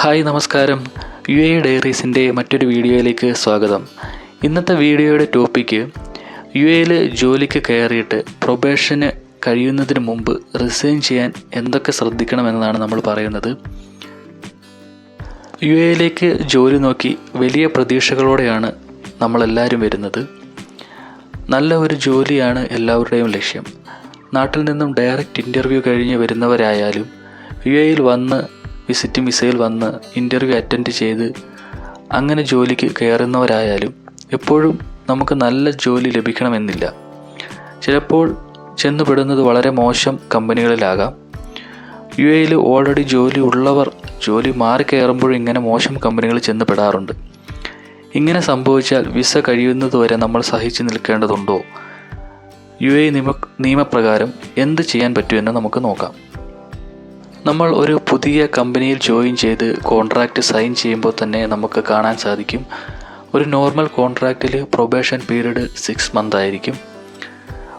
Hi നമസ്കാരം. U A ഡയറീസിന്റെ മറ്റൊരു വീഡിയോയിലേക്ക് സ്വാഗതം. ഇന്നത്തെ വീഡിയോയുടെ ടോപ്പിക്ക് യു എയിൽ ജോലിക്ക് കയറിയിട്ട് പ്രൊബേഷന് കഴിയുന്നതിന് മുമ്പ് റിസൈൻ ചെയ്യാൻ എന്തൊക്കെ ശ്രദ്ധിക്കണം എന്നതാണ് നമ്മൾ പറയുന്നത്. യു എയിലേക്ക് ജോലി നോക്കി വലിയ പ്രതീക്ഷകളോടെയാണ് നമ്മളെല്ലാവരും വരുന്നത്. നല്ല ഒരു ജോലിയാണ് എല്ലാവരുടെയും ലക്ഷ്യം. നാട്ടിൽ നിന്നും ഡയറക്റ്റ് ഇന്റർവ്യൂ കഴിഞ്ഞ് വരുന്നവരായാലും യു എയിൽ വന്ന് വിസിറ്റ് വിസയിൽ വന്ന് ഇന്റർവ്യൂ അറ്റൻഡ് ചെയ്ത് അങ്ങനെ ജോലിക്ക് കയറുന്നവരായാലും എപ്പോഴും നമുക്ക് നല്ല ജോലി ലഭിക്കണമെന്നില്ല. ചിലപ്പോൾ ചെന്നുപെടുന്നത് വളരെ മോശം കമ്പനികളിലാകാം. യു എയിൽ ഓൾറെഡി ജോലി ഉള്ളവർ ജോലി മാറി കയറുമ്പോഴും ഇങ്ങനെ മോശം കമ്പനികളിൽ ചെന്നുപെടാറുണ്ട്. ഇങ്ങനെ സംഭവിച്ചാൽ വിസ കഴിയുന്നതുവരെ നമ്മൾ സഹിച്ചു നിൽക്കേണ്ടതുണ്ടോ? യു എ നിയമ നിയമപ്രകാരം എന്ത് ചെയ്യാൻ പറ്റുമെന്ന് നമുക്ക് നോക്കാം. നമ്മൾ ഒരു പുതിയ കമ്പനിയിൽ ജോയിൻ ചെയ്ത് കോൺട്രാക്റ്റ് സൈൻ ചെയ്യുമ്പോൾ തന്നെ നമുക്ക് കാണാൻ സാധിക്കും. ഒരു നോർമൽ കോൺട്രാക്റ്റിൽ പ്രൊബേഷൻ പീരീഡ് സിക്സ് മന്ത് ആയിരിക്കും.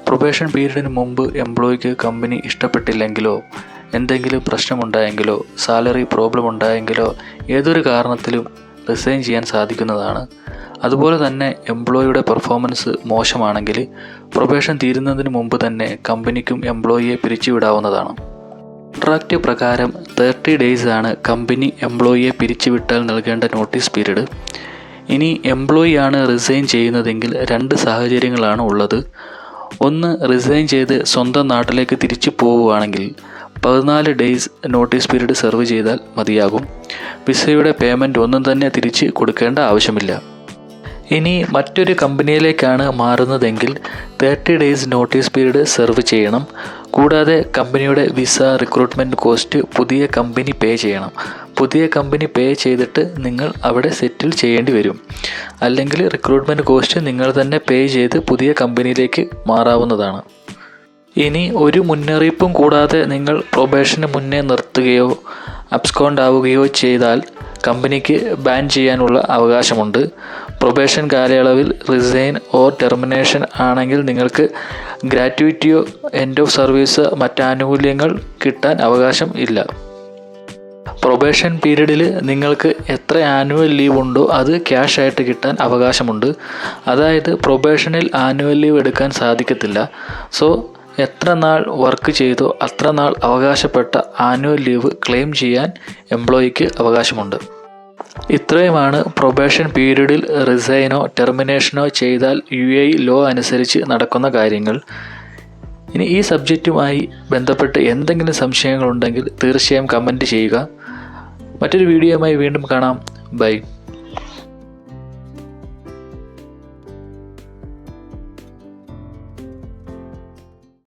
പ്രൊബേഷൻ പീരീഡിന് മുമ്പ് എംപ്ലോയിക്ക് കമ്പനി ഇഷ്ടപ്പെട്ടില്ലെങ്കിലോ എന്തെങ്കിലും പ്രശ്നമുണ്ടായെങ്കിലോ സാലറി പ്രോബ്ലം ഉണ്ടായെങ്കിലോ ഏതൊരു കാരണത്തിലും റിസൈൻ ചെയ്യാൻ സാധിക്കുന്നതാണ്. അതുപോലെ തന്നെ എംപ്ലോയിയുടെ പെർഫോമൻസ് മോശമാണെങ്കിൽ പ്രൊബേഷൻ തീരുന്നതിന് മുമ്പ് തന്നെ കമ്പനിക്കും എംപ്ലോയിയെ പിരിച്ചുവിടാവുന്നതാണ്. കോൺട്രാക്റ്റ് പ്രകാരം തേർട്ടി ഡേയ്സ് ആണ് കമ്പനി എംപ്ലോയിയെ പിരിച്ചുവിട്ടാൽ നൽകേണ്ട നോട്ടീസ് പീരീഡ് ഇനി എംപ്ലോയി ആണ് റിസൈൻ ചെയ്യുന്നതെങ്കിൽ രണ്ട് സാഹചര്യങ്ങളാണ് ഉള്ളത്. ഒന്ന് റിസൈൻ ചെയ്ത് സ്വന്തം നാട്ടിലേക്ക് തിരിച്ചു പോവുകയാണെങ്കിൽ പതിനാല് ഡേയ്സ് നോട്ടീസ് പീരീഡ് സെർവ് ചെയ്താൽ മതിയാകും. വിസയുടെ പേയ്മെന്റ് ഒന്നും തന്നെ തിരിച്ച് കൊടുക്കേണ്ട ആവശ്യമില്ല. ഇനി മറ്റൊരു കമ്പനിയിലേക്കാണ് മാറുന്നതെങ്കിൽ thirty days notice period serve ചെയ്യണം. കൂടാതെ കമ്പനിയുടെ വിസ റിക്രൂട്ട്മെന്റ് കോസ്റ്റ് പുതിയ കമ്പനി പേ ചെയ്യണം. പുതിയ കമ്പനി പേ ചെയ്തിട്ട് നിങ്ങൾ അവിടെ സെറ്റിൽ ചെയ്യേണ്ടി വരും. അല്ലെങ്കിൽ റിക്രൂട്ട്മെന്റ് കോസ്റ്റ് നിങ്ങൾ തന്നെ പേ ചെയ്ത് പുതിയ കമ്പനിയിലേക്ക് മാറാവുന്നതാണ്. ഇനി ഒരു മുന്നറിയിപ്പും കൂടാതെ നിങ്ങൾ പ്രൊബേഷന് മുന്നേ നിർത്തുകയോ അബ്സ്കോണ്ട് ആവുകയോ ചെയ്താൽ കമ്പനിക്ക് ബാൻ ചെയ്യാനുള്ള അവകാശമുണ്ട്. പ്രൊബേഷൻ കാലയളവിൽ റിസൈൻ ഓർ ടെർമിനേഷൻ ആണെങ്കിൽ നിങ്ങൾക്ക് ഗ്രാറ്റുവിറ്റിയോ എൻഡ് ഓഫ് സർവീസ് മറ്റാനുകൂല്യങ്ങൾ കിട്ടാൻ അവകാശം ഇല്ല. പ്രൊബേഷൻ പീരീഡിൽ നിങ്ങൾക്ക് എത്ര ആനുവൽ ലീവ് ഉണ്ടോ അത് ക്യാഷ് ആയിട്ട് കിട്ടാൻ അവകാശമുണ്ട്. അതായത് പ്രൊബേഷനിൽ ആനുവൽ ലീവ് എടുക്കാൻ സാധിക്കത്തില്ല. സോ എത്ര നാൾ വർക്ക് ചെയ്തോ അത്ര നാൾ അവകാശപ്പെട്ട ആനുവൽ ലീവ് ക്ലെയിം ചെയ്യാൻ എംപ്ലോയിക്ക് അവകാശമുണ്ട്. ഇത്രയുമാണ് പ്രൊബേഷൻ പീരീഡിൽ റിസൈനോ ടെർമിനേഷനോ ചെയ്താൽ യു എ ലോ അനുസരിച്ച് നടക്കുന്ന കാര്യങ്ങൾ. ഇനി ഈ സബ്ജക്റ്റുമായി ബന്ധപ്പെട്ട് എന്തെങ്കിലും സംശയങ്ങളുണ്ടെങ്കിൽ തീർച്ചയായും കമന്റ് ചെയ്യുക. മറ്റൊരു വീഡിയോയുമായി വീണ്ടും കാണാം. ബൈ